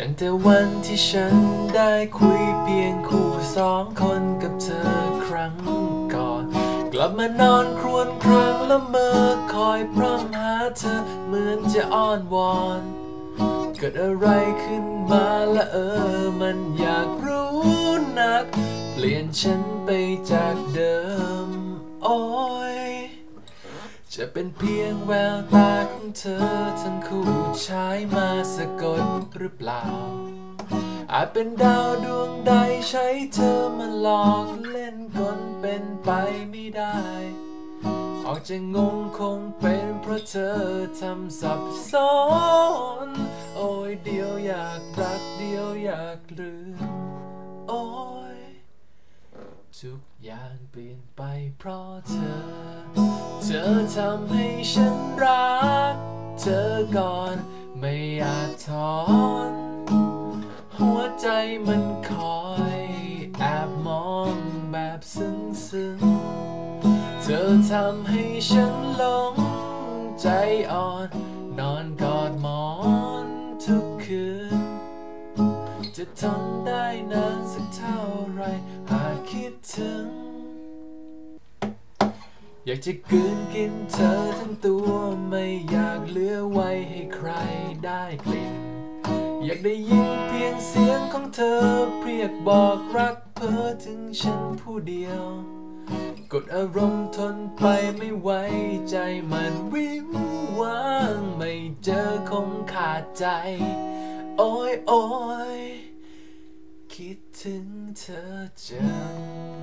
ตั้งแต่วันที่ฉันได้คุยเพียงคู่สองคนกับเธอครั้งก่อน กลับมานอนครวญครางละเมอคอยพร่ำหาเธอเหมือนจะอ้อนวอนเกิดอะไรขึ้นมาละเออ มันอยากรู้นัก เปลี่ยนฉันไปจากเดิม โอ้ย จะเป็นเพียงแววตาของเธอทั้งคู่ใช้มาสะกดหรือเปล่า อาจเป็นดาวดวงใดใช้เธอมาหลอกเล่นกลเป็นไปไม่ได้ ออกจะงงคงเป็นเพราะเธอทำสับสน โอ้ยเดียวอยากรักเดียวอยากลืมโอ้ยทุกอย่างเปลี่ยนไปเพราะเธอ เธอทำให้ฉันรัก เธอก่อนไม่อาจถอน หัวใจมันคอยแอบมองแบบซึ้งซึ้งๆเธอทำให้ฉันหลง ใจอ่อน นอนกอดหมอนทุกคืน จะทนได้นานสักเท่าไรหากคิดถึง อยากจะกืนกินเธอทั้งตัวไม่อยากเหลือไว้ให้ใครได้กลิ่น อยากได้ยินเพียงเสียงของเธอเรียกบอกรักเพ้อถึงฉันผู้เดียว กดอารมณ์ทนไปไม่ไหวใจมันวิวว่างไม่เจอคงขาดใจ โอ้ยโอ้ยคิดถึงเธอจัง